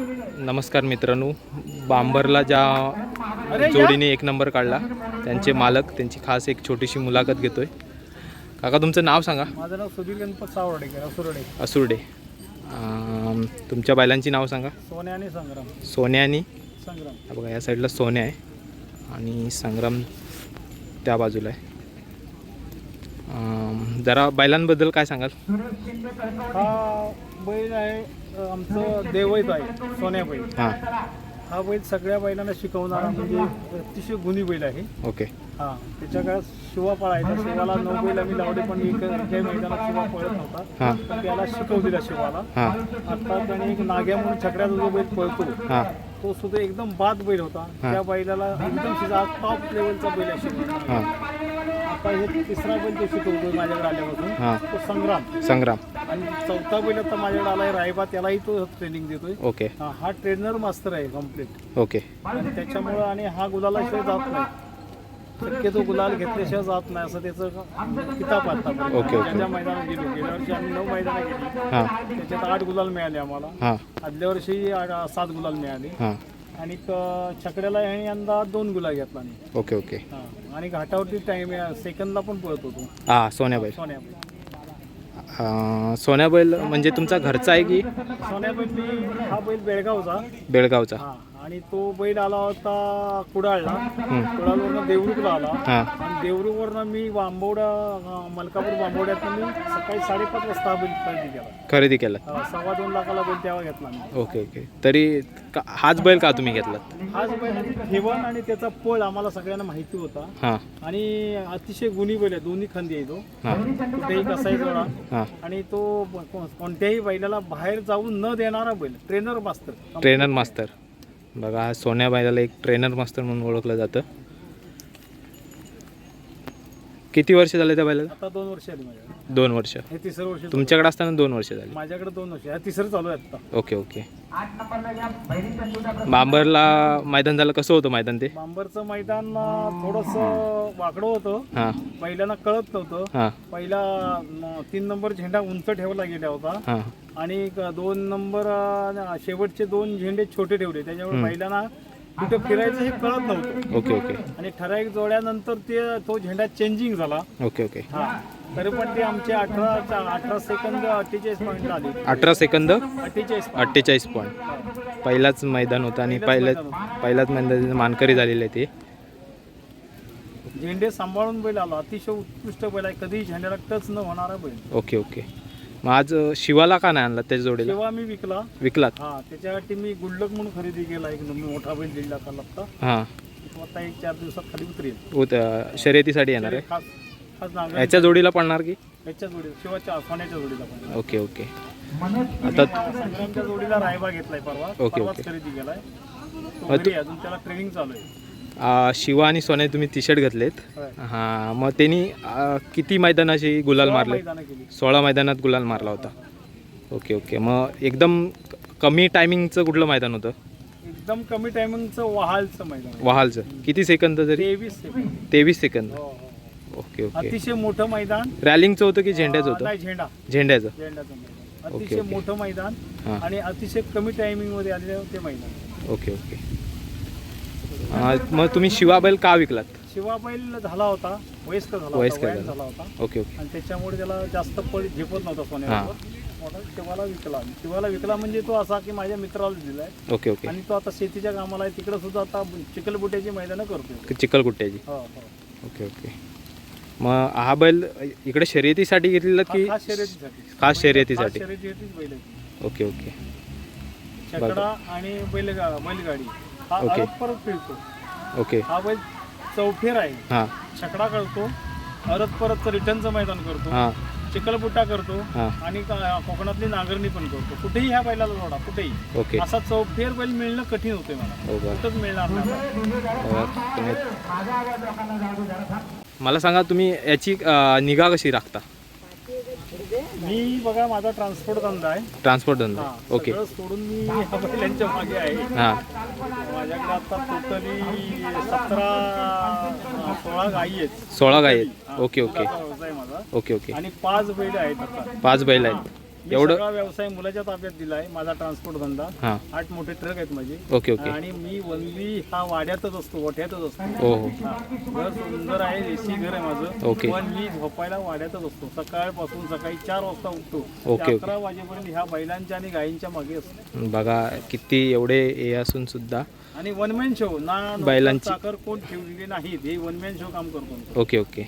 नमस्कार मित्रांनो बांबरला ज्या जोडीने एक नंबर काढला त्यांचे मालक त्यांची खास एक छोटीशी मुलाखत घेतोय. काका तुमचं नाव सांगा. माझं नाव सुधीर गणपत सावर्डेकर असुर्डे. असुर्डे. तुमच्या बैलांची नाव सांगा. सोन्या आणि संग्राम. सोन्या आणि? संग्राम. हा बघा या साईडला सोन्या आहे आणि संग्राम त्या बाजूला आहे. जरा बैलांबद्दल काय सांगाल? हा बैल आहे आमचं देवैत आहे सोन्या बैल हां. हा बैल सगळ्या बैलांना शिकवणारा म्हणजे अतिशय गुणी बैल आहे. ओके. हा त्याच्या काळात शिवा पळायचा शिवाला नऊ बैल आम्ही लावले पण एक काही मैदानात शिवा पळत नव्हता. तर त्याला शिकवलेला शिवाला. हां. आता त्याने एक नाग्या म्हणून छकड्याचा जो बैल पळतो. तो सुद्धा एकदम बाद बैल होता. त्या बैलाला एकदम शिजा टॉप लेवलचा बैल आहे हे तिसरा बैल तो शिकवतो माझ्याकडे आल्यापासून. हां. तो संग्राम. संग्राम. आणि चौथा बैल आता माझ्याकडे आलाय रायबा त्यालाही तो ट्रेनिंग देतोय. ओके. हा हा ट्रेनर मास्टर आहे कंप्लीट ओके. आणि त्याच्यामुळं आणि हा गुलालाशिवाय जात नाही. शक्यतो गुलाल घेतल्याशिवाय जात नाही असं त्याचं किताब आता. Okay, okay. ज्या मैदानात गेलो गेल्या वर्षी आम्ही नऊ मैदानं गेली. हां. त्याच्यात आठ गुलाल मिळाले आम्हाला. हां. आदल्या वर्षी आठ- सात गुलाल मिळाले. हां. आणि क- छकड्याला ह्याने यंदा दोन गुलाल घेतला आणि ओके ओके. हा. आणि घाटावरती टाइम सेकंदला पण पळत होतो. हां सोन्या बैल सोन्या अं, सोन्या बैल म्हणजे तुमचा घरचा आहे की? सोन्या बैल मी हा बैल बेळगावचा. बेळगावचा. हा. आणि तो बैल आला होता कुडाळला. कुडाळवरनं देवरुखला आला. हां. आणि देवरुखवरनं मी बांबवडा अं, मलकापूर बांबवड्यातनं मी सकाळी साडेपाच वाजता हा बैल खरेदी केला. खरेदी केला. अं, सव्वा दोन लाखाला बैल तेव्हा घेतला मी. Okay okay. तरी का- हाच बैल का तुम्ही घेतलात? हाच बैल ठेवण आणि त्याचा पळ आम्हाला सगळ्यांना माहिती होता. हां. आणि अतिशय गुणी बैल आहे दोन्ही खांदी आहे तो. हां. कुठेही कसाही जोडा. हां. आणि तो को- कोणत्याही बैलाला बाहेर जाऊन न देणारा बैल ट्रेनर मास्तर ट्रेनर मास्तर बघा हा सोन्या बायलाला एक ट्रेनर मास्तर म्हणून ओळखलं जातं. किती वर्ष झाले त्या बैलाला? आता दोन वर्ष आली माझ्याकडे. दोन वर्ष. हे तिसरं वर्ष चालू तुमच्याकडे असताना दोन वर्ष झाली. आहे. माझ्याकडे दोन वर्ष. हा तिसरं चालू आहे आता. Okay okay. बांबरला मैदान झालं कसं होतं मैदान ते? बांबरचं मैदान थोडस वाकडं होतं. हां. पहिल्यांदा कळत नव्हतं. हां. पहिला न- तीन नंबर झेंडा उंच ठेवला गेला होता. हां. आणि दोन नंबर अं, शेवटचे दोन झेंडे छोटे ठेवले. त्याच्यामुळे पहिल्यांदा कुठे फिरायचं हे कळत नव्हतं. Okay okay. आणि ठराविक जोड्यानंतर ते तो झेंडा चेंजिंग झाला. Okay okay. हा. तरी पण ते आमचे अठरा अठरा सेकंद अठ्ठेचाळीस पॉईंट आले. अठरा सेकंद? अठ्ठेचाळीस अठ्ठेचाळीस पॉईंट पहिलाच मैदान होतं आणि पहिल्याच पहिल्याच मैदान मानकरी झालेले आहे ते. झेंडे सांभाळून बैल आला. अतिशय उत्कृष्ट बैल आहे. कधीही झेंड्याला टच न होणारा बैल. Okay okay. मग आज शिवाला का नाही आणला त्याच्या जोडीला? तेव्हा मी विकला. विकलात? हा त्याच्यासाठी मी गुल्लक म्हणून खरेदी केला एक मोठा बैल दिला का लागता हां. तो आता एक चार दिवसात खाली उतरेल. उत- शर्यतीसाठी येणार आहे? खास खास नांगर याच्या जोडीला पडणार की? याच्या जोडीला शिवाच्या सोन्याच्या जोडीला पण ओके ओके. आता आता संग्रामच्या जोडीला रायबा घेतलाय परवा. ओके, परवाच ओके. खरेदी केलाय. तो मग घरी आहे, अजून त्याला ट्रेनिंग चालू आहे. अं, शिवा आणि सोन्या तुम्ही टी शर्ट घेतलेत. होय. हां मग त्यांनी अं, किती मैदानाची गुलाल मारले मैदानं केली. सोळा मैदानात गुलाल मारला होता. Okay okay. मग एकदम क- कमी टायमिंगचं कुठलं मैदान होतं? एकदम कमी टायमिंगचं वहालचं मैदान. वहालचं. किती सेकंद तरी? तेवीस सेकंद तेवीस सेकंद हो, हो. Okay okay. अतिशय मोठं मैदान. रॅलिंगचं होतं की झेंड्याचं होतं? नाही झेंडा. झेंड्याचं. झेंड्याचं मैदान. ओके, अतिशय ओके. मोठं मैदान हां. आणि अतिशय कमी टायमिंगमध्ये आलेलं ते मैदान. Okay okay. मग तुम्ही शिवा बैल का विकलात? शिवा बैल झाला होता वयस्कर झाला वयस्कर वयात झाला. झाला होता. Okay okay. आणि त्याच्यामुळे त्याला जास्त पळ झेपत नव्हता सोन्यावर. शिवाला विकला. शिवाला विकला म्हणजे तो असा की माझ्या मित्राला दिलाय. Okay okay. आणि तो आता शेतीच्या कामाला आहे. तिकडे सुद्धा आता चिखलबुट्याची मैदानं करतो चिखलकुट्ट्याची हो हो. Okay okay. मग हा बैल इकडे शर्यतीसाठी घेतलेला हा की खास शर्यतीसाठी. खास शर्यतीसाठी? शर्यतीसाठीच बैल ओके ओके. छकडा आणि बैलगा बैलगाडी. हा ओके. परत फिरतो. ओके हा बैल चौफेर आहे. हां. छकडा करतो अरत परत रिटर्नचं मैदान करतो हां. चिखलबुट्टा करतो हां. आणि का- कोकणातली नांगरणी पण करतो. कुठेही ह्या बैलाला जोडा कुठेही. ओके असा चौफेर बैल मिळणं कठीण होते मला. हो बरं. कुठंच मिळणार नाही. बरं, तुम्ही- मला सांगा तुम्ही याची अं, निगा कशी राखता? मी बघा माझा ट्रान्सपोर्ट धंदा आहे. ट्रान्सपोर्ट धंदा. हा, ओके सगळं सोडून मी ह्या बैलांच्या मागे आहे. हां. माझ्याकडे आता टोटली सतरा सोळा गायी आहेत. सोळा गाई आहेत. Okay okay. दुधाचा व्यवसाय माझा. Okay okay. आणि पाच बैल आहेत आता. पाच बैल आहेत. मी एवढं सगळा व्यवसाय मुलाच्या ताब्यात दिलाय माझा ट्रान्सपोर्ट धंदा. हां. आठ मोठे ट्रक आहेत माझे. Okay okay. आणि मी वनली हा वाड्यातच असतो गोठ्यातच असतो. हो हो. हा, घर सुंदर आहे देशी घर आहे माझं. ओके. पण मी झोपायला वाड्यातच असतो. सकाळपासून सकाळी चार वाजता उठतो. ओके. अकरा वाजेपर्यंत ह्या बैलांच्या आणि गायींच्या मागे असतो. बघा किती एवढे हे असून सुद्धा आणि वनमॅन शो ना नोकर, बैलांची- चाकर कोण ठेवलेले नाहीत हे वनमॅन शो काम करतो ओके ओके.